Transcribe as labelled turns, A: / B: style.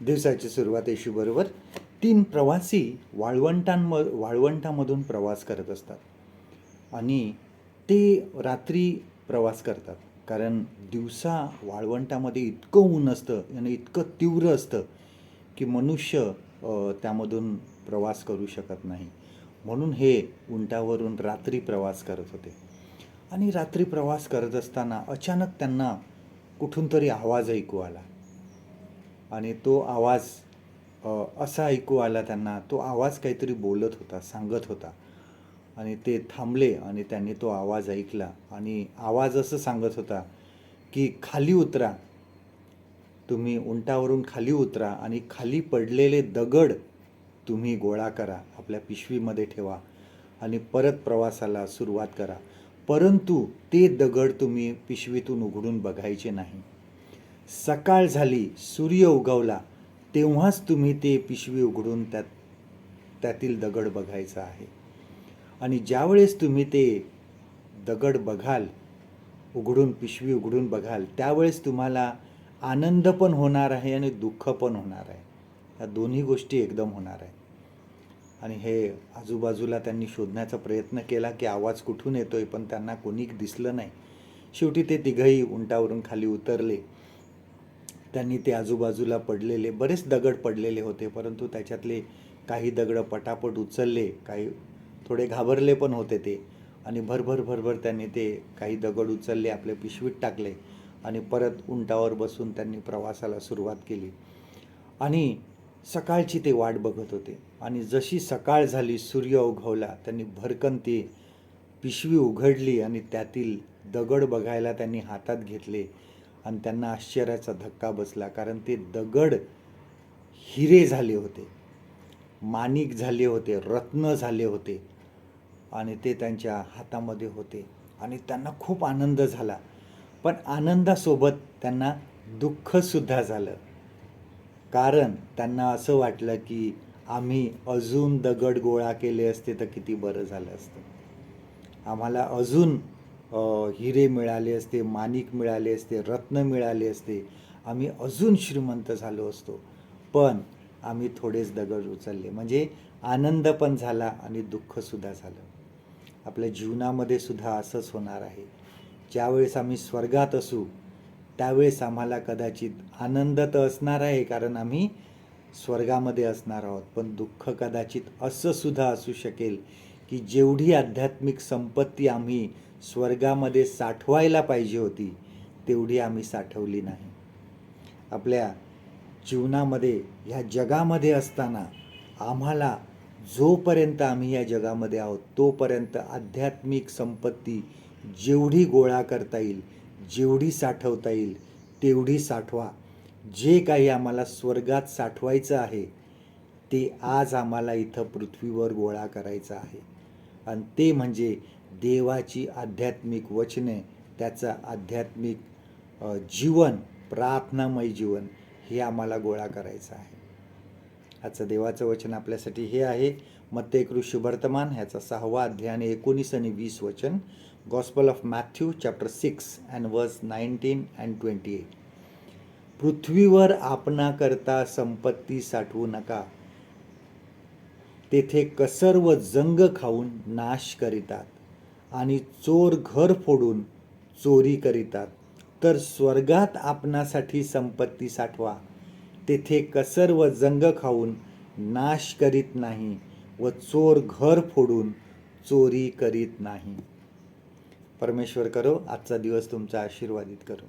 A: दिवसाची सुरुवात येशूबरोबर तीन प्रवासी वाळवंटांम वाळवंटामधून प्रवास करत असतात. आणि ते रात्री प्रवास करतात. कारण दिवसा वाळवंटामध्ये इतकं ऊन असतं आणि इतकं तीव्र असतं की मनुष्य त्यामधून प्रवास करू शकत नाही. म्हणून हे उंटावरून रात्री प्रवास करत होते. आणि रात्री प्रवास करत असताना अचानक त्यांना कुठून तरी आवाज ऐकू आला. आणि तो आवाज असा ऐकू आला त्यांना तो आवाज काहीतरी बोलत होता सांगत होता. आणि ते थांबले आणि त्यांनी तो आवाज ऐकला. आणि आवाज असं सांगत होता की खाली उतरा. तुम्ही उंटावरून खाली उतरा आणि खाली पडलेले दगड तुम्ही गोळा करा. आपल्या पिशवीमध्ये ठेवा आणि परत प्रवासाला सुरुवात करा. परंतु ते दगड तुम्ही पिशवीतून उघडून बघायचे नाही. सकाळ झाली सूर्य उगवला तेव्हाच तुम्ही ते पिशवी उघडून त्यात त्यातील दगड बघायचा आहे. आणि ज्यावेळेस तुम्ही ते दगड बघाल उघडून पिशवी उघडून बघाल त्यावेळेस तुम्हाला आनंद पण होणार आहे आणि दुःख पण होणार आहे. या दोन्ही गोष्टी एकदम होणार आहे. आणि हे आजूबाजूला त्यांनी शोधण्याचा प्रयत्न केला की आवाज कुठून येतोय पण त्यांना कोणी दिसलं नाही. शेवटी ते तिघही उंटावरून खाली उतरले. त्यांनी ते आजूबाजूला पडलेले बरेच दगड पडलेले होते परंतु त्याच्यातले काही दगड पटापट उचलले काही थोडे घाबरले पण होते ते. आणि भरभर भरभर त्यांनी ते काही दगड उचलले आपले पिशवीत टाकले आणि परत उंटावर बसून त्यांनी प्रवासाला सुरुवात केली. आणि सकाळची ते वाट बघत होते. आणि जशी सकाळ झाली सूर्य उगवला त्यांनी भरकन ती पिशवी उघडली आणि त्यातील दगड बघायला त्यांनी हातात घेतले. आणि त्यांना आश्चर्याचा धक्का बसला कारण ते दगड हिरे झाले होते माणिक झाले होते रत्न झाले होते आणि ते त्यांच्या हातामध्ये होते आणि त्यांना खूप आनंद झाला. पण आनंदासोबत त्यांना दुःखसुद्धा झालं. कारण त्यांना असं वाटलं की आम्ही अजून दगड गोळा केले असते तर किती बरं झालं असतं. आम्हाला अजून हिरे मिळाले असते माणिक मिळाले असते रत्न मिळाले असते. आम्ही अजून श्रीमंत झालो असतो. पण आम्ही थोडेच दगड उचलले. म्हणजे आनंद पण झाला आणि दुःखसुद्धा झालं. आपल्या जीवनामध्ये सुद्धा असंच होणार आहे. ज्यावेळेस आम्ही स्वर्गात असू त्यावेळेस आम्हाला कदाचित आनंद तर असणार आहे कारण आम्ही स्वर्गामध्ये असणार आहोत. पण दुःख कदाचित असं सुद्धा असू शकेल की जेवढी आध्यात्मिक संपत्ती आम्ही स्वर्गामध्ये साठवायला पाहिजे होती तेवढी आम्ही साठवली नाही. आपल्या जीवनामध्ये ह्या जगामध्ये असताना आम्हाला जोपर्यंत आम्ही या जगामध्ये आहोत तोपर्यंत आध्यात्मिक संपत्ती जेवढी गोळा करता येईल जेवढी साठवता येईल तेवढी साठवा. जे काही आम्हाला स्वर्गात साठवायचं आहे ते आज आम्हाला इथं पृथ्वीवर गोळा करायचं आहे. आणि ते म्हणजे देवाची आध्यात्मिक वचने त्याचं आध्यात्मिक जीवन प्रार्थनामय जीवन हे आम्हाला गोळा करायचं आहे. आजचं देवाचं वचन आपल्यासाठी हे आहे. मत्ते कृषी वर्तमान ह्याचा सहावा अध्याय आणि एकोणीस आणि वीस वचन. Gospel of Matthew chapter six and verse nineteen and twenty eight पृथ्वीवर आपणाकरता संपत्ती साठवू नका. तेथे कसर व जंग खाऊन नाश करीतात आणि चोर घर फोडून चोरी करीतात. तर स्वर्गात आपणासाठी संपत्ती साठवा. तेथे कसर व जंग खाऊन नाश करीत नाही व चोर घर फोडून चोरी करीत नाही. परमेश्वर करो आजचा दिवस तुमचा आशीर्वादित करो.